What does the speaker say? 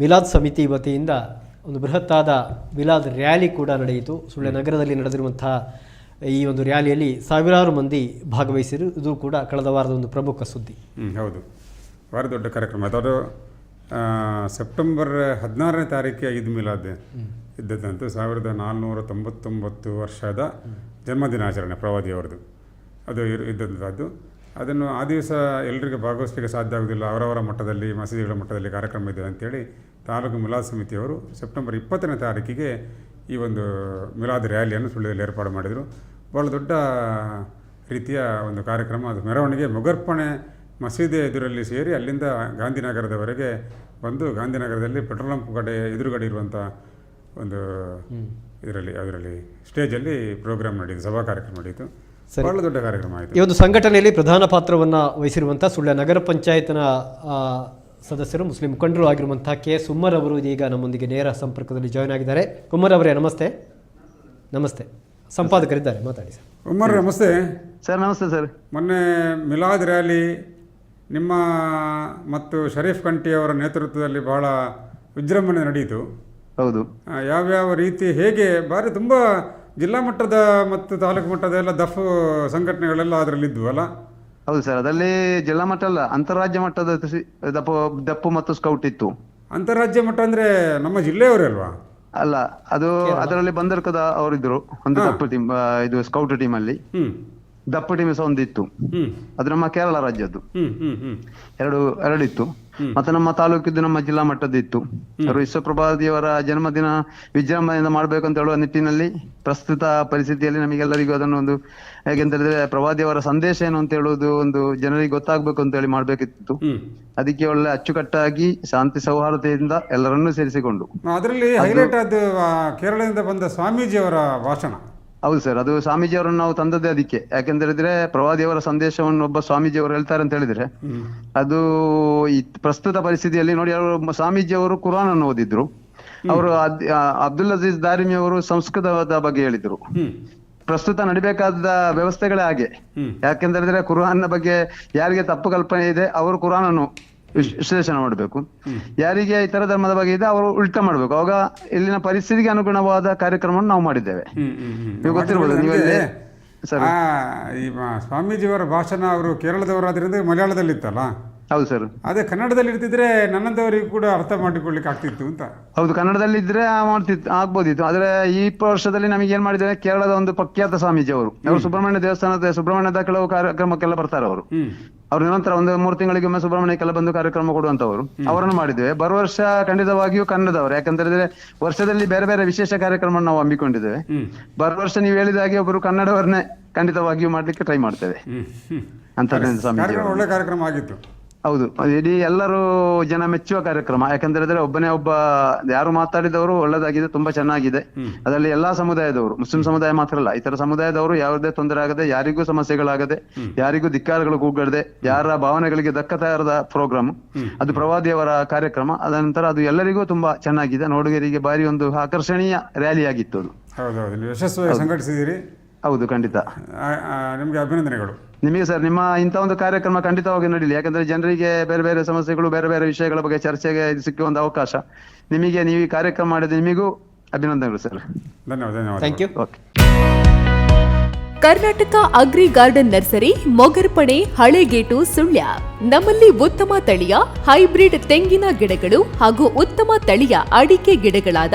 ಮಿಲಾದ್ ಸಮಿತಿ ವತಿಯಿಂದ ಒಂದು ಬೃಹತ್ತಾದ ಮಿಲಾದ್ ರ್ಯಾಲಿ ಕೂಡ ನಡೆಯಿತು. ಸುಳ್ಯ ನಗರದಲ್ಲಿ ನಡೆದಿರುವಂತಹ ಈ ಒಂದು ರ್ಯಾಲಿಯಲ್ಲಿ ಸಾವಿರಾರು ಮಂದಿ ಭಾಗವಹಿಸಿರು. ಇದು ಕೂಡ ಕಳೆದ ವಾರದ ಒಂದು ಪ್ರಮುಖ ಸುದ್ದಿ. ಹೌದು. ಭಾರಿ ದೊಡ್ಡ ಕಾರ್ಯಕ್ರಮ. ಅದು ಸೆಪ್ಟೆಂಬರ್ ಹದಿನಾರನೇ ತಾರೀಕಿಗೆ ಐದ್ ಮಿಲಾದ್ ಇದ್ದದಂತೆ ಸಾವಿರದ ನಾಲ್ನೂರ ತೊಂಬತ್ತೊಂಬತ್ತು ವರ್ಷದ ಜನ್ಮದಿನಾಚರಣೆ ಪ್ರವಾದಿಯವರದು ಅದು ಇದ್ದಂಥದ್ದು ಅದನ್ನು ಆ ದಿವಸ ಎಲ್ಲರಿಗೂ ಭಾಗವಹಿಸಲಿಕ್ಕೆ ಸಾಧ್ಯ ಆಗೋದಿಲ್ಲ ಅವರವರ ಮಟ್ಟದಲ್ಲಿ ಮಸೀದಿಗಳ ಮಟ್ಟದಲ್ಲಿ ಕಾರ್ಯಕ್ರಮ ಇದೆ ಅಂತೇಳಿ ತಾಲೂಕು ಮಿಲಾದ್ ಸಮಿತಿಯವರು ಸೆಪ್ಟೆಂಬರ್ ಇಪ್ಪತ್ತನೇ ತಾರೀಕಿಗೆ ಈ ಒಂದು ಮಿಲಾದ್ ರ್ಯಾಲಿಯನ್ನು ಸುಳ್ಳಿಯಲ್ಲಿ ಏರ್ಪಾಡು ಮಾಡಿದರು. ಭಾಳ ದೊಡ್ಡ ರೀತಿಯ ಒಂದು ಕಾರ್ಯಕ್ರಮ. ಅದು ಮೆರವಣಿಗೆ ಮೊಗರ್ಪಣೆ ಮಸೀದಿ ಎದುರಲ್ಲಿ ಸೇರಿ ಅಲ್ಲಿಂದ ಗಾಂಧಿನಗರದವರೆಗೆ ಬಂದು ಗಾಂಧಿನಗರದಲ್ಲಿ ಪೆಟ್ರೋಲ್ ಪಂಪ್ ಕಡೆ ಎದುರುಗಡೆ ಇರುವಂಥ ಒಂದು ಇದರಲ್ಲಿ ಅದರಲ್ಲಿ ಸ್ಟೇಜಲ್ಲಿ ಪ್ರೋಗ್ರಾಮ್ ನಡೆಯಿತು ಸಭಾ ಕಾರ್ಯಕ್ರಮ ನಡೆಯಿತು ಭಾಳ ದೊಡ್ಡ ಕಾರ್ಯಕ್ರಮ ಆಯಿತು. ಈ ಒಂದು ಸಂಘಟನೆಯಲ್ಲಿ ಪ್ರಧಾನ ಪಾತ್ರವನ್ನು ವಹಿಸಿರುವಂಥ ಸುಳ್ಯ ನಗರ ಪಂಚಾಯತ್ನ ಸದಸ್ಯರು ಮುಸ್ಲಿಂ ಮುಖಂಡರು ಆಗಿರುವಂತಹ ಕೆ ಸುಮ್ಮರ್ ಉಮ್ಮರ್ ಅವರು ಇದೀಗ ನಮ್ಮೊಂದಿಗೆ ನೇರ ಸಂಪರ್ಕದಲ್ಲಿ ಜಾಯ್ನ್ ಆಗಿದ್ದಾರೆ. ಉಮ್ಮರ್ ಅವರೇ ನಮಸ್ತೆ. ನಮಸ್ತೆ. ಸಂಪಾದಕರಿದ್ದಾರೆ ಮಾತಾಡಿ ಸರ್. ಉಮ್ಮರ್ ನಮಸ್ತೆ. ಸರ್ ನಮಸ್ತೆ ಸರ್. ಮೊನ್ನೆ ಮಿಲಾದ್ ರ್ಯಾಲಿ ನಿಮ್ಮ ಮತ್ತು ಶರೀಫ್ ಕಂಠಿ ಅವರ ನೇತೃತ್ವದಲ್ಲಿ ಬಹಳ ವಿಜೃಂಭಣೆ ನಡೆಯಿತು ಹೌದು. ಯಾವ್ಯಾವ ರೀತಿ ಹೇಗೆ ಬಾರಿ ತುಂಬ ಜಿಲ್ಲಾ ಮಟ್ಟದ ಮತ್ತು ತಾಲೂಕು ಮಟ್ಟದ ಎಲ್ಲ ದಫ್ ಸಂಘಟನೆಗಳೆಲ್ಲ ಅದರಲ್ಲಿದ್ವು ಅಲ್ಲ? ಹೌದು ಸರ್ ಅದರಲ್ಲಿ ಜಿಲ್ಲಾ ಮಟ್ಟ ಅಲ್ಲ ಅಂತಾರಾಜ್ಯ ಮಟ್ಟದ ದಪ್ಪು ಮತ್ತು ಸ್ಕೌಟ್ ಇತ್ತು. ಅಂತಾರಾಜ್ಯ ಮಟ್ಟ ಅಂದ್ರೆ ನಮ್ಮ ಜಿಲ್ಲೆಯವರಲ್ವಾ ಅಲ್ಲ ಅದು ಅದರಲ್ಲಿ ಬಂದರ್ಕದ ಅವರಿದ್ರು ಒಂದು ದಪ್ಪು ಟೀಮ್ ಇದು ಸ್ಕೌಟ್ ಟೀಮ್ ಅಲ್ಲಿ. ಹ್ಞೂ ದಪ್ಪು ಟೀಮ್ ಸಹ ಒಂದಿತ್ತು ಅದು ನಮ್ಮ ಕೇರಳ ರಾಜ್ಯದ್ದು. ಎರಡು ಎರಡಿತ್ತು. ಮತ್ತೆ ನಮ್ಮ ತಾಲೂಕಿದ್ದು ನಮ್ಮ ಜಿಲ್ಲಾ ಮಟ್ಟದಿತ್ತು ಅವರು ವಿಶ್ವಪ್ರಭಾದಿಯವರ ಜನ್ಮದಿನ ವಿಜೃಂಭಣೆಯಿಂದ ಮಾಡಬೇಕು ಅಂತ ಹೇಳುವ ನಿಟ್ಟಿನಲ್ಲಿ ಪ್ರಸ್ತುತ ಪರಿಸ್ಥಿತಿಯಲ್ಲಿ ನಮಗೆಲ್ಲರಿಗೂ ಅದನ್ನು ಒಂದು ಹೇಗೆಂತ ಹೇಳಿದ್ರೆ ಪ್ರಭಾದಿಯವರ ಸಂದೇಶ ಏನು ಅಂತ ಹೇಳುವುದು ಒಂದು ಜನರಿಗೆ ಗೊತ್ತಾಗ್ಬೇಕು ಅಂತ ಹೇಳಿ ಮಾಡ್ಬೇಕಿತ್ತು. ಅದಕ್ಕೆ ಒಳ್ಳೆ ಅಚ್ಚುಕಟ್ಟಾಗಿ ಶಾಂತಿ ಸೌಹಾರ್ದತೆಯಿಂದ ಎಲ್ಲರನ್ನೂ ಸೇರಿಸಿಕೊಂಡು. ಅದರಲ್ಲಿ ಹೈಲೈಟ್ ಆದ ಕೇರಳದಿಂದ ಬಂದ ಸ್ವಾಮೀಜಿಯವರ ಭಾಷಣ. ಹೌದು ಸರ್ ಅದು ಸ್ವಾಮೀಜಿಯವರನ್ನು ನಾವು ತಂದದ್ದೇ ಅದಕ್ಕೆ. ಯಾಕೆಂದ್ರೆ ಹೇಳಿದ್ರೆ ಪ್ರವಾದಿಯವರ ಸಂದೇಶವನ್ನು ಒಬ್ಬ ಸ್ವಾಮೀಜಿಯವರು ಹೇಳ್ತಾರೆ ಅಂತ ಹೇಳಿದ್ರೆ ಅದು ಈ ಪ್ರಸ್ತುತ ಪರಿಸ್ಥಿತಿಯಲ್ಲಿ ನೋಡಿ ಅವರು ಸ್ವಾಮೀಜಿಯವರು ಕುರಾನ್ ಅನ್ನು ಓದಿದ್ರು ಅವರು ಅಬ್ದುಲ್ ಅಜೀಜ್ ದಾರಿಮಿ ಅವರು ಸಂಸ್ಕೃತದ ಬಗ್ಗೆ ಹೇಳಿದ್ರು. ಪ್ರಸ್ತುತ ನಡಿಬೇಕಾದ ವ್ಯವಸ್ಥೆಗಳೇ ಹಾಗೆ. ಯಾಕೆಂದ್ರೆ ಕುರಾನ್ನ ಬಗ್ಗೆ ಯಾರಿಗೆ ತಪ್ಪು ಕಲ್ಪನೆ ಇದೆ ಅವರು ಕುರಾನ್ ಅನ್ನು ವಿಶ್- ವಿಶ್ಲೇಷಣೆ ಮಾಡಬೇಕು. ಯಾರಿಗೆ ಇತರ ಧರ್ಮದ ಬಗ್ಗೆ ಇದೆ ಅವರು ಉಲ್ಟಾ ಮಾಡಬೇಕು. ಅವಾಗ ಇಲ್ಲಿನ ಪರಿಸ್ಥಿತಿಗೆ ಅನುಗುಣವಾದ ಕಾರ್ಯಕ್ರಮವನ್ನು ನಾವು ಮಾಡಿದ್ದೇವೆ. ನೀವು ಗೊತ್ತಿರ್ಬೋದು, ಈ ಸ್ವಾಮೀಜಿಯವರ ಭಾಷಣ ಅವರು ಕೇರಳದವರಾದ್ರಿಂದ ಮಲಯಾಳದಲ್ಲಿತ್ತಲ್ಲ? ಹೌದು ಸರ್. ಅದೇ ಕನ್ನಡದಲ್ಲಿ ಇರ್ತಿದ್ರೆ ನನ್ನಂತವರಿಗೂ ಕೂಡ ಅರ್ಥ ಮಾಡಿಕೊಳ್ಳಿಕ್ಕೆ ಆಗ್ತಿತ್ತು ಅಂತ. ಹೌದು ಕನ್ನಡದಲ್ಲಿ ಇದ್ರೆ ಮಾಡ್ತಿತ್ತು ಆಗ್ಬೋದಿತ್ತು. ಆದ್ರೆ ಈ ವರ್ಷದಲ್ಲಿ ನಮಗೆ ಏನ್ ಮಾಡಿದ್ದಾರೆ ಕೇರಳದ ಒಂದು ಪ್ರಖ್ಯಾತ ಸ್ವಾಮೀಜಿ ಅವರು ಅವರು ಸುಬ್ರಹ್ಮಣ್ಯ ದೇವಸ್ಥಾನದ ಸುಬ್ರಹ್ಮಣ್ಯದ ಕೆಲವು ಕಾರ್ಯಕ್ರಮಕ್ಕೆಲ್ಲ ಬರ್ತಾರೆ ಅವರು. ಅವ್ರು ನಿರಂತರ ಒಂದು ಮೂರು ತಿಂಗಳಿಗೊಮ್ಮೆ ಸುಬ್ರಹ್ಮಣ್ಯಕ್ಕೆಲ್ಲ ಬಂದು ಕಾರ್ಯಕ್ರಮ ಕೊಡುವಂತವರು ಅವರನ್ನು ಮಾಡಿದ್ದೇವೆ. ಬರುವ ವರ್ಷ ಖಂಡಿತವಾಗಿಯೂ ಕನ್ನಡದವರು. ಯಾಕಂತ ಹೇಳಿದ್ರೆ ವರ್ಷದಲ್ಲಿ ಬೇರೆ ಬೇರೆ ವಿಶೇಷ ಕಾರ್ಯಕ್ರಮ ನಾವು ಹಮ್ಮಿಕೊಂಡಿದ್ದೇವೆ. ಹ್ಮ್. ಬರುವ ವರ್ಷ ನೀವು ಹೇಳಿದ ಹಾಗೆ ಒಬ್ಬರು ಕನ್ನಡವರನ್ನೇ ಖಂಡಿತವಾಗಿಯೂ ಮಾಡ್ಲಿಕ್ಕೆ ಟ್ರೈ ಮಾಡ್ತೇವೆ. ಅಂತ ಒಳ್ಳೆ ಕಾರ್ಯಕ್ರಮ ಆಗಿತ್ತು. ಹೌದು. ಇಡೀ ಎಲ್ಲರೂ ಜನ ಮೆಚ್ಚುವ ಕಾರ್ಯಕ್ರಮ. ಯಾಕಂತ ಹೇಳಿದ್ರೆ ಒಬ್ಬನೇ ಒಬ್ಬ ಯಾರು ಮಾತಾಡಿದವರು ಒಳ್ಳೆದಾಗಿದೆ ತುಂಬಾ ಚೆನ್ನಾಗಿದೆ. ಅದರಲ್ಲಿ ಎಲ್ಲಾ ಸಮುದಾಯದವರು ಮುಸ್ಲಿಂ ಸಮುದಾಯ ಮಾತ್ರ ಅಲ್ಲ ಇತರ ಸಮುದಾಯದವರು ಯಾವುದೇ ತೊಂದರೆ ಆಗದೆ ಯಾರಿಗೂ ಸಮಸ್ಯೆಗಳಾಗದೆ ಯಾರಿಗೂ ಧಿಕ್ಕಾರಗಳು ಕೂಗದೆ ಯಾರ ಭಾವನೆಗಳಿಗೆ ಧಕ್ಕತಾರದ ಪ್ರೋಗ್ರಾಮ್ ಅದು ಪ್ರವಾದಿಯವರ ಕಾರ್ಯಕ್ರಮ. ಅದ ನಂತರ ಅದು ಎಲ್ಲರಿಗೂ ತುಂಬಾ ಚೆನ್ನಾಗಿದೆ. ನೋಡುಗರಿಗೆ ಬಾರಿ ಒಂದು ಆಕರ್ಷಣೀಯ ರ್ಯಾಲಿ ಆಗಿತ್ತು ಅದು. ಹೌದೌದು. ಯಶಸ್ವಿ ಸಂಘಟಿಸಿದ್ದೀರಿ. ಹೌದು ಖಂಡಿತ. ಆ, ಅಭಿನಂದನೆಗಳು. ನಿಮಗೆ ಸರ್ ನಿಮ್ಮ ಇಂಥ ಒಂದು ಕಾರ್ಯಕ್ರಮ ಖಂಡಿತವಾಗಿ ನಡೀಲಿ. ಯಾಕಂದ್ರೆ ಜನರಿಗೆ ಬೇರೆ ಬೇರೆ ಸಮಸ್ಯೆಗಳು ಬೇರೆ ಬೇರೆ ವಿಷಯಗಳ ಬಗ್ಗೆ ಚರ್ಚೆಗೆ ಸಿಕ್ಕುವ ಒಂದು ಅವಕಾಶ. ನಿಮಗೆ ನೀವು ಈ ಕಾರ್ಯಕ್ರಮ ಮಾಡಿದ ನಿಮಗೂ ಅಭಿನಂದನೆಗಳು ಸರ್. ಧನ್ಯವಾದ ಧನ್ಯವಾದ thank you okay Karnataka agri garden nursery Mogarpane Halegate Sullia. ನಮ್ಮಲ್ಲಿ ಉತ್ತಮ ತಳಿಯ ಹೈಬ್ರಿಡ್ ತೆಂಗಿನ ಗಿಡಗಳು ಹಾಗೂ ಉತ್ತಮ ತಳಿಯ ಅಡಿಕೆ ಗಿಡಗಳಾದ